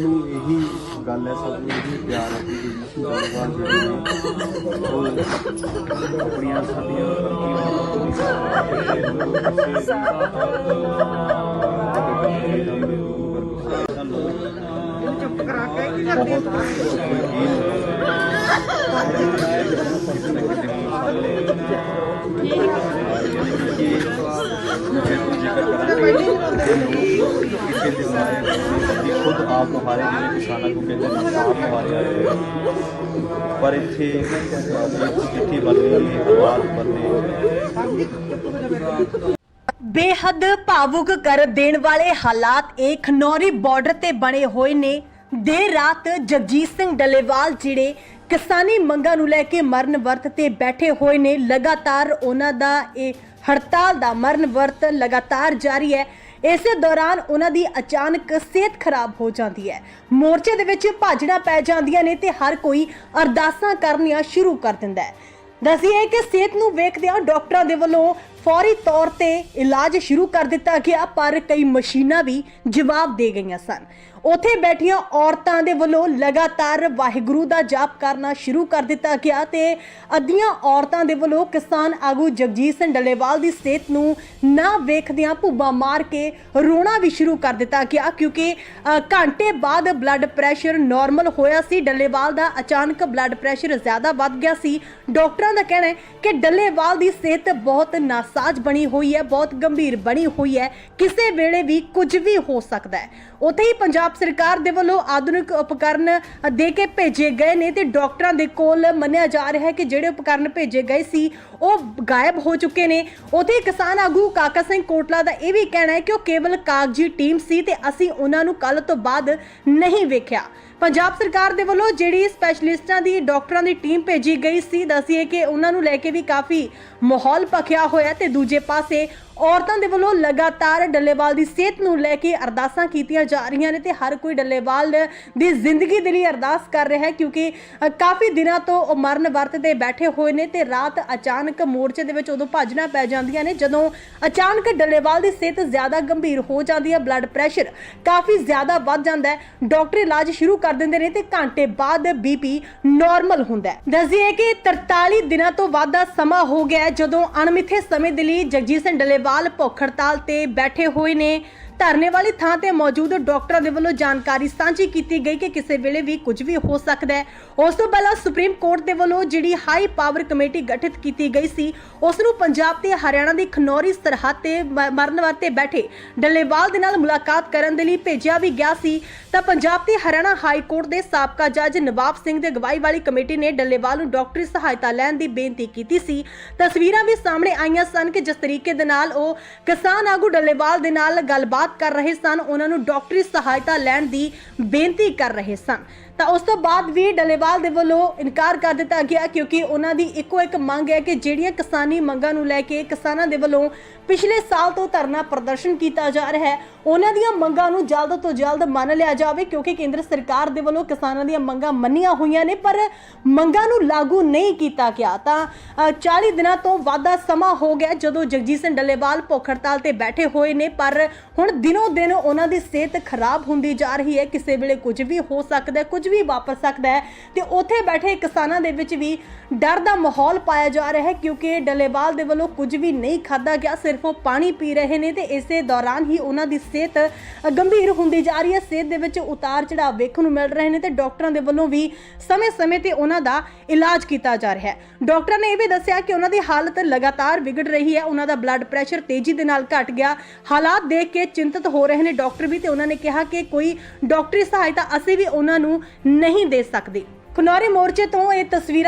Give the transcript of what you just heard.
ਨੂੰ ਇਹੀ ਗੱਲ ਹੈ ਸਭ ਨੂੰ ਇਹੀ ਪਿਆਰ ਹੈ ਕਿ ਜੀ ਧੰਨਵਾਦ ਜਿਹੜੇ ਨੇ ਉਹ ਆਪਣੀਆਂ ਸਾਡੀਆਂ ਚੁੱਪ ਕਰਾ ਕੇ ਕੀ ਕਰਦੇ ਬਹੁਤ ਖੁਦ ਆਪ ਮੁਹਾਰੇ ਜਿਹੜੇ ਕਿਸਾਨਾਂ ਨੂੰ ਕਹਿੰਦੇ ਨੇ ਆਪ ਮੁਹਾਰੇ ਆਏ ਪਰ ਇੱਥੇ ਚਿੱਠੀ ਬਣ ਰਹੀ ਹੈ ਬੇਹੱਦ ਭਾਵੁਕ ਕਰ ਦੇਣ ਵਾਲੇ ਹਾਲਾਤ ਇਹ ਖਨੌਰੀ ਬਾਰਡਰ ਤੇ ਬਣੇ ਹੋਏ ਨੇ। ਦੇਰ ਰਾਤ ਜਗਜੀਤ ਸਿੰਘ ਡੱਲੇਵਾਲ ਜਿਹੜੇ ਕਿਸਾਨੀ ਮੰਗਾਂ ਨੂੰ ਲੈ ਕੇ ਮਰਨ ਵਰਤ ਤੇ ਬੈਠੇ ਹੋਏ ਨੇ। ਲਗਾਤਾਰ ਉਹਨਾਂ ਦਾ ਇਹ ਹੜਤਾਲ ਦਾ ਮਰਨ ਵਰਤ ਲਗਾਤਾਰ ਜਾਰੀ ਹੈ। ਇਸੇ ਦੌਰਾਨ ਉਹਨਾਂ ਦੀ ਅਚਾਨਕ ਸਿਹਤ ਖਰਾਬ ਹੋ ਜਾਂਦੀ ਹੈ। ਮੋਰਚੇ ਦੇ ਵਿੱਚ ਭਾਜੜਾਂ ਪੈ ਜਾਂਦੀਆਂ ਨੇ ਤੇ ਹਰ ਕੋਈ ਅਰਦਾਸਾਂ ਕਰਨੀਆਂ ਸ਼ੁਰੂ ਕਰ ਦਿੰਦਾ ਹੈ। ਦੱਸੀਏ ਕਿ ਸਿਹਤ ਨੂੰ ਵੇਖਦਿਆਂ ਡਾਕਟਰਾਂ ਦੇ ਵੱਲੋਂ ਫੌਰੀ ਤੌਰ ਤੇ ਇਲਾਜ ਸ਼ੁਰੂ ਕਰ ਦਿੱਤਾ ਗਿਆ, ਪਰ ਕਈ ਮਸ਼ੀਨਾਂ ਵੀ ਜਵਾਬ ਦੇ ਗਈਆਂ ਸਨ। ਉੱਥੇ ਬੈਠੀਆਂ ਔਰਤਾਂ ਦੇ ਵੱਲੋਂ ਲਗਾਤਾਰ ਵਾਹਿਗੁਰੂ ਦਾ ਜਾਪ ਕਰਨਾ ਸ਼ੁਰੂ ਕਰ ਦਿੱਤਾ ਗਿਆ ਤੇ ਅੱਧੀਆਂ ਔਰਤਾਂ ਦੇ ਵੱਲੋਂ ਕਿਸਾਨ ਆਗੂ ਜਗਜੀਤ ਸਿੰਘ ਡੱਲੇਵਾਲ ਦੀ ਸਿਹਤ ਨੂੰ ਨਾ ਵੇਖਦਿਆਂ ਭੁੱਬਾ ਮਾਰ ਕੇ ਰੋਣਾ ਵੀ ਸ਼ੁਰੂ ਕਰ ਦਿੱਤਾ ਗਿਆ, ਕਿਉਂਕਿ ਘੰਟੇ ਬਾਅਦ ਬਲੱਡ ਪ੍ਰੈਸ਼ਰ ਨਾਰਮਲ ਹੋਇਆ ਸੀ। ਡੱਲੇਵਾਲ ਦਾ ਅਚਾਨਕ ਬਲੱਡ ਪ੍ਰੈਸ਼ਰ ਜ਼ਿਆਦਾ ਵੱਧ ਗਿਆ ਸੀ। ਡਾਕਟਰਾਂ ਦਾ ਕਹਿਣਾ ਹੈ ਕਿ ਡੱਲੇਵਾਲ ਦੀ ਸਿਹਤ ਬਹੁਤ ਨਾਸ ਨਾਸਾਜ਼ ਬਣੀ ਹੋਈ ਹੈ, ਬਹੁਤ ਗੰਭੀਰ ਬਣੀ ਹੋਈ ਹੈ। ਕਿਸੇ ਵੇਲੇ ਵੀ ਕੁਝ ਵੀ ਹੋ ਸਕਦਾ ਹੈ। ਉੱਥੇ ਹੀ ਪੰਜਾਬ ਸਰਕਾਰ ਦੇ ਵੱਲੋਂ ਆਧੁਨਿਕ ਉਪਕਰਨ ਦੇ ਕੇ ਭੇਜੇ ਗਏ ਨੇ ਤੇ ਡਾਕਟਰਾਂ ਦੇ ਕੋਲ ਮੰਨਿਆ ਜਾ ਰਿਹਾ ਹੈ ਕਿ ਜਿਹੜੇ ਉਪਕਰਨ ਭੇਜੇ ਗਏ ਸੀ, ਉਹ ਗਾਇਬ ਹੋ ਚੁੱਕੇ ਨੇ। ਉੱਥੇ ਕਿਸਾਨ ਆਗੂ ਕਾਕਾ ਸਿੰਘ ਕੋਟਲਾ ਦਾ ਇਹ ਵੀ ਕਹਿਣਾ ਹੈ ਕਿ ਉਹ ਕੇਵਲ ਕਾਗਜ਼ੀ ਟੀਮ ਸੀ ਤੇ ਅਸੀਂ ਉਹਨਾਂ ਨੂੰ ਕੱਲ ਤੋਂ ਬਾਅਦ ਨਹੀਂ ਵੇਖਿਆ। ਪੰਜਾਬ ਸਰਕਾਰ ਦੇ ਵੱਲੋਂ ਜਿਹੜੀ ਸਪੈਸ਼ਲਿਸਟਾਂ ਦੀ ਡਾਕਟਰਾਂ ਦੀ ਟੀਮ ਭੇਜੀ ਗਈ ਸੀ ਦੱਸੀਏ ਕਿ ਉਹਨਾਂ ਨੂੰ ਲੈ ਕੇ ਵੀ ਕਾਫੀ ਮਾਹੌਲ ਪਖਿਆ ਹੋਇਆ ਤੇ ਦੂਜੇ ਪਾਸੇ ਔਰਤਾਂ ਦੇ ਵੱਲੋਂ ਲਗਾਤਾਰ ਡੱਲੇਵਾਲ ਦੀ ਸਿਹਤ ਨੂੰ ਲੈ ਕੇ ਅਰਦਾਸਾਂ ਕੀਤੀਆਂ ਜਾ ਰਹੀਆਂ ਨੇ ਤੇ ਹਰ ਕੋਈ ਡੱਲੇਵਾਲ ਦੀ ਜ਼ਿੰਦਗੀ ਦੇ ਲਈ ਅਰਦਾਸ ਕਰ ਰਿਹਾ ਹੈ ਕਿਉਂਕਿ ਕਾਫੀ ਦਿਨਾਂ ਤੋਂ ਉਹ ਮਰਨ ਵਰਤ ਤੇ ਬੈਠੇ ਹੋਏ ਨੇ ਤੇ ਰਾਤ ਅਚਾਨਕ ਮੋਰਚੇ ਦੇ ਵਿੱਚ ਉਦੋਂ ਭੱਜਣਾ ਪੈ ਜਾਂਦੀਆਂ ਨੇ, ਜਦੋਂ ਅਚਾਨਕ ਡੱਲੇਵਾਲ ਦੀ ਸਿਹਤ ਜ਼ਿਆਦਾ ਗੰਭੀਰ ਹੋ ਜਾਂਦੀ ਹੈ, ਬਲੱਡ ਪ੍ਰੈਸ਼ਰ ਕਾਫੀ ਜ਼ਿਆਦਾ ਵੱਧ ਜਾਂਦਾ ਹੈ, ਡਾਕਟਰ ਇਲਾਜ ਸ਼ੁਰੂ ਕਰ ਦਿੰਦੇ ਨੇ ਤੇ ਘੰਟੇ ਬਾਅਦ ਬੀਪੀ ਨਾਰਮਲ ਹੁੰਦਾ ਹੈ। ਦੱਸਦੀਏ ਕਿ 43 ਦਿਨਾਂ ਤੋਂ ਵੱਧ ਦਾ ਸਮਾਂ ਹੋ ਗਿਆ ਜਦੋਂ ਅਣਮਿੱਥੇ ਸਮੇਂ ਦੇ ਲਈ ਜਗਜੀਤ ਸਿੰਘ ਡੱਲੇਵਾਲ ਭੁੱਖ ਹੜਤਾਲ ਤੇ ਬੈਠੇ ਹੋਏ ਨੇ। ਧਰਨੇ ਵਾਲੀ ਥਾਂ ਤੇ ਮੌਜੂਦ ਡਾਕਟਰਾਂ ਦੇ ਵੱਲੋਂ ਜਾਣਕਾਰੀ ਸਾਂਝੀ ਕੀਤੀ ਗਈ ਕਿ ਕਿਸੇ ਵੇਲੇ ਵੀ ਕੁਝ ਵੀ ਹੋ ਸਕਦਾ ਹੈ। ਉਸ ਤੋਂ ਪਹਿਲਾਂ ਸੁਪਰੀਮ ਕੋਰਟ ਦੇ ਵੱਲੋਂ ਜਿਹੜੀ ਹਾਈ ਪਾਵਰ ਕਮੇਟੀ ਗਠਿਤ ਕੀਤੀ ਗਈ ਸੀ, ਉਸ ਨੂੰ ਪੰਜਾਬ ਤੇ ਹਰਿਆਣਾ ਦੀ ਖਨੌਰੀ ਸਰਹੱਦ ਤੇ ਮਰਨ ਵਰਤੇ ਬੈਠੇ ਡੱਲੇਵਾਲ ਦੇ ਨਾਲ ਮੁਲਾਕਾਤ ਕਰਨ ਦੇ ਲਈ ਭੇਜਿਆ ਵੀ ਗਿਆ ਸੀ। ਤਾਂ ਪੰਜਾਬ ਤੇ ਹਰਿਆਣਾ ਹਾਈ ਕੋਰਟ ਦੇ ਸਾਬਕਾ ਜੱਜ ਨਵਾਬ ਸਿੰਘ ਦੇ ਅਗਵਾਈ ਵਾਲੀ ਕਮੇਟੀ ਨੇ ਡੱਲੇਵਾਲ ਨੂੰ ਡਾਕਟਰੀ ਸਹਾਇਤਾ ਲੈਣ ਦੀ ਬੇਨਤੀ ਕੀਤੀ ਸੀ। ਤਸਵੀਰਾਂ ਵੀ ਸਾਹਮਣੇ ਆਈਆਂ ਸਨ ਕਿ ਜਿਸ ਤਰੀਕੇ ਦੇ ਨਾਲ ਉਹ ਕਿਸਾਨ ਆਗੂ ਡੱਲੇਵਾਲ ਦੇ ਨਾਲ ਗੱਲਬਾਤ ਕਰ ਰਹੇ ਸਨ ਉਹਨਾਂ ਨੂੰ ਡਾਕਟਰੀ ਸਹਾਇਤਾ ਲੈਣ ਦੀ ਬੇਨਤੀ ਕਰ ਰਹੇ ਸਨ ਤਾਂ ਉਸ ਤੋਂ ਬਾਅਦ ਵੀ ਡੱਲੇਵਾਲ ਦੇ ਵੱਲੋਂ ਇਨਕਾਰ ਕਰ ਦਿੱਤਾ ਗਿਆ ਕਿਉਂਕਿ ਉਹਨਾਂ ਦੀ ਇੱਕੋ ਇੱਕ ਮੰਗ ਹੈ ਕਿ ਜਿਹੜੀਆਂ ਕਿਸਾਨੀ ਮੰਗਾਂ ਨੂੰ ਲੈ ਕੇ ਕਿਸਾਨਾਂ ਦੇ ਵੱਲੋਂ ਪਿਛਲੇ ਸਾਲ ਤੋਂ ਧਰਨਾ ਪ੍ਰਦਰਸ਼ਨ ਕੀਤਾ ਜਾ ਰਿਹਾ ਹੈ ਉਹਨਾਂ ਦੀਆਂ ਮੰਗਾਂ ਨੂੰ ਜਲਦ ਤੋਂ ਜਲਦ ਮੰਨ ਲਿਆ ਜਾਵੇ ਕਿਉਂਕਿ ਕੇਂਦਰ ਸਰਕਾਰ ਦੇ ਵੱਲੋਂ ਕਿਸਾਨਾਂ ਦੀਆਂ ਮੰਗਾਂ ਮੰਨੀਆਂ ਹੋਈਆਂ ਨੇ ਪਰ ਮੰਗਾਂ ਨੂੰ ਲਾਗੂ ਨਹੀਂ ਕੀਤਾ ਗਿਆ। ਤਾਂ ਅ, 40 ਦਿਨਾਂ ਤੋਂ ਵਾਧਾ ਸਮਾਂ ਹੋ ਗਿਆ ਜਦੋਂ ਜਗਜੀਤ ਸਿੰਘ ਡੱਲੇਵਾਲ ਭੁੱਖ ਹੜਤਾਲ ਤੇ ਬੈਠੇ ਹੋਏ ਨੇ ਪਰ ਹੁਣ ਦਿਨੋ ਦਿਨ ਉਹਨਾਂ ਦੀ ਸਿਹਤ ਖਰਾਬ ਹੁੰਦੀ ਜਾ ਰਹੀ ਹੈ। ਕਿਸੇ ਵੇਲੇ ਕੁਝ ਵੀ ਹੋ ਸਕਦਾ ਹੈ ਕੁਝ ਵੀ ਵਾਪਰ ਸਕਦਾ ਹੈ ਤੇ ਉੱਥੇ ਬੈਠੇ ਕਿਸਾਨਾਂ ਦੇ ਵਿੱਚ ਵੀ ਡਰ ਦਾ ਮਾਹੌਲ ਪਾਇਆ ਜਾ ਰਿਹਾ ਹੈ ਕਿਉਂਕਿ ਡੱਲੇਵਾਲ ਦੇ ਵੱਲੋਂ ਕੁਝ ਵੀ ਨਹੀਂ ਖਾਦਾ ਗਿਆ, ਸਿਰਫ ਉਹ ਪਾਣੀ ਪੀ ਰਹੇ ਨੇ ਤੇ ਇਸੇ ਦੌਰਾਨ ਹੀ ਉਹਨਾਂ ਦੀ ਸਿਹਤ ਗੰਭੀਰ ਹੁੰਦੀ ਜਾ ਰਹੀ ਹੈ। ਸਿਹਤ ਦੇ ਵਿੱਚ ਉਤਾਰ ਚੜਾਅ ਵੇਖਣ ਨੂੰ ਮਿਲ ਰਹੇ ਨੇ ਤੇ ਡਾਕਟਰਾਂ ਦੇ ਵੱਲੋਂ ਵੀ ਸਮੇਂ-ਸਮੇਂ ਤੇ ਉਹਨਾਂ ਦਾ ਇਲਾਜ ਕੀਤਾ ਜਾ ਰਿਹਾ ਹੈ। ਡਾਕਟਰਾਂ ਨੇ ਇਹ ਵੀ ਦੱਸਿਆ ਕਿ ਉਹਨਾਂ ਦੀ ਹਾਲਤ ਲਗਾਤਾਰ ਵਿਗੜ ਰਹੀ ਹੈ, ਉਹਨਾਂ ਦਾ ਬਲੱਡ ਪ੍ਰੈਸ਼ਰ ਤੇਜ਼ੀ ਦੇ ਨਾਲ ਘਟ ਗਿਆ। ਹਾਲਾਤ ਦੇਖ ਕੇ ਚਿੰਤਤ ਹੋ ਰਹੇ ਨੇ ਡਾਕਟਰ ਵੀ ਤੇ ਉਹਨਾਂ ਨੇ ਕਿਹਾ ਕਿ ਕੋਈ ਡਾਕਟਰੀ ਸਹਾਇਤਾ ਅਸੀਂ ਵੀ ਉਹਨਾਂ ਨੂੰ ਨਹੀਂ ਦੇ ਸਕਦੇ। ਖਨੌਰੀ ਮੋਰਚੇ ਤੋਂ ਇਹ ਤਸਵੀਰਾਂ